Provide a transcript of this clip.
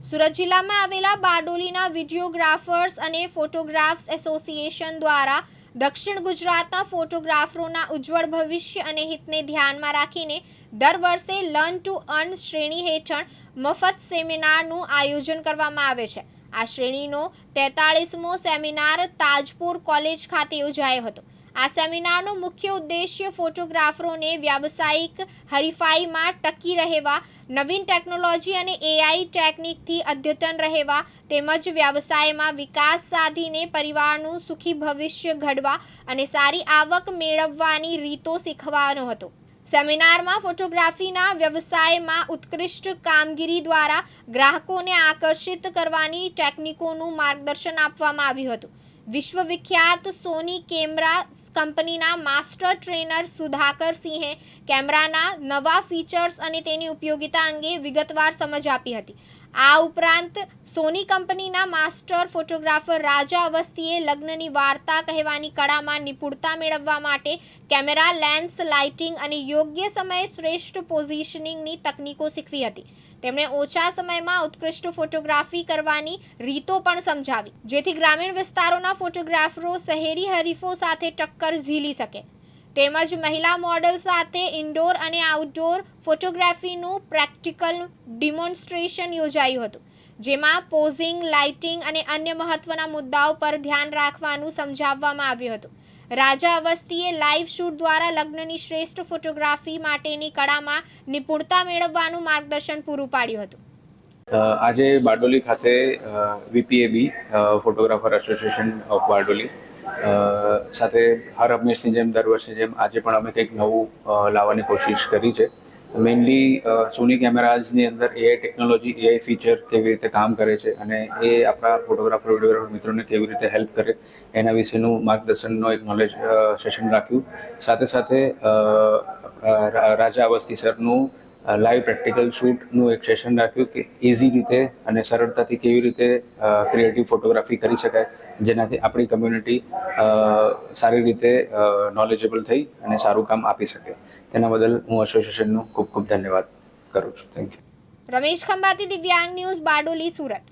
સુરત જિલ્લામાં આવેલા બારડોલીના વિડીયોગ્રાફર્સ અને ફોટોગ્રાફ્સ એસોસિએશન દ્વારા દક્ષિણ ગુજરાતના ફોટોગ્રાફરોના ઉજ્જવળ ભવિષ્ય અને હિતને ધ્યાનમાં રાખીને દર વર્ષે લર્ન ટુ અર્ન શ્રેણી હેઠળ મફત સેમિનારનું આયોજન કરવામાં આવે છે. આ શ્રેણીનો તેતાળીસમો સેમિનાર તાજપુર કોલેજ ખાતે યોજાયો હતો. આ સેમિનારનો મુખ્ય ઉદ્દેશ્ય ફોટોગ્રાફરોને વ્યાવસાયિક હરીફાઈમાં ટકી રહેવા, નવીન ટેકનોલોજી અને એઆઈ ટેકનિકથી અદ્યતન રહેવા તેમજ વ્યવસાયમાં વિકાસ સાધીને પરિવારનું સુખી ભવિષ્ય ઘડવા અને સારી આવક મેળવવાની રીતો શીખવાનો હતો. સેમિનારમાં ફોટોગ્રાફીના વ્યવસાયમાં ઉત્કૃષ્ટ કામગીરી દ્વારા ગ્રાહકોને આકર્ષિત કરવાની ટેકનિકોનું માર્ગદર્શન આપવામાં આવ્યું હતું. વિશ્વવિખ્યાત સોની કેમેરા કંપનીના માસ્ટર ટ્રેનર સુધાકર સિંહે કેમેરાના નવા ફીચર્સ અને તેની ઉપયોગિતા અંગે વિગતવાર સમજ આપી હતી. આ ઉપરાંત, સોની કંપનીના માસ્ટર ફોટોગ્રાફર રાજા અવસ્થીએ લગ્નની વાર્તા કહેવાની કળામાં નિપુણતા મેળવવા માટે કેમેરા, લેન્સ, લાઇટિંગ અને યોગ્ય સમયે શ્રેષ્ઠ પોઝિશનિંગની તકનીકો શીખવી હતી. તેમણે ઓછા સમયમાં ઉત્કૃષ્ટ ફોટોગ્રાફી કરવાની રીતો પણ સમજાવી. જેથી ગ્રામીણ વિસ્તારોના ફોટોગ્રાફરો શહેરી હરીફો સાથે ટક્કર ઝીલી શકે. તેમજ મહિલા મોડલ સાથે ઇન્ડોર અને આઉટડોર ફોટોગ્રાફીનું પ્રેક્ટિકલ ડિમોન્સ્ટ્રેશન યોજાયું હતું, જેમાં પોઝિંગ, લાઇટિંગ અને અન્ય મહત્વના મુદ્દાઓ પર ધ્યાન રાખવાનું સમજાવવામાં આવ્યું હતું. રાજા અવસ્થીએ લાઈવ શૂટ દ્વારા લગ્નની શ્રેષ્ઠ ફોટોગ્રાફી માટેની કળામાં નિપુણતા મેળવવાનું માર્ગદર્શન પૂરું પાડ્યું હતું. આજે બારડોલી ખાતે VPAB photographer association of Bardoli સાથે હર હંમેશની જેમ દર વર્ષની જેમ આજે પણ અમે કંઈક નવું લાવવાની કોશિશ કરી છે. મેઇનલી સોની કેમેરાઝની અંદર એઆઈ ટેકનોલોજી એઆઈ ફીચર કેવી રીતે કામ કરે છે અને એ આપણા ફોટોગ્રાફર વિડીયોગ્રાફર મિત્રોને કેવી રીતે હેલ્પ કરે એના વિશેનું માર્ગદર્શનનો એક નોલેજ સેશન રાખ્યું. સાથે સાથે રાજા અવસ્થી સરનું લાઈવ પ્રેક્ટિકલ શૂટનું એક સેશન રાખ્યું કે ઇઝી રીતે અને સરળતાથી કેવી રીતે ક્રિએટિવ ફોટોગ્રાફી કરી શકાય, જેનાથી આપણી કમ્યુનિટી સારી રીતે નોલેજેબલ થઈ અને સારું કામ આપી શકે. તેના બદલ હું એસોસિએશનનું ખૂબ ખૂબ ધન્યવાદ કરું છું. થેન્ક યુ રમેશ ખંભાતી, દિવ્યાંગ ન્યૂઝ, બારડોલી, સુરત.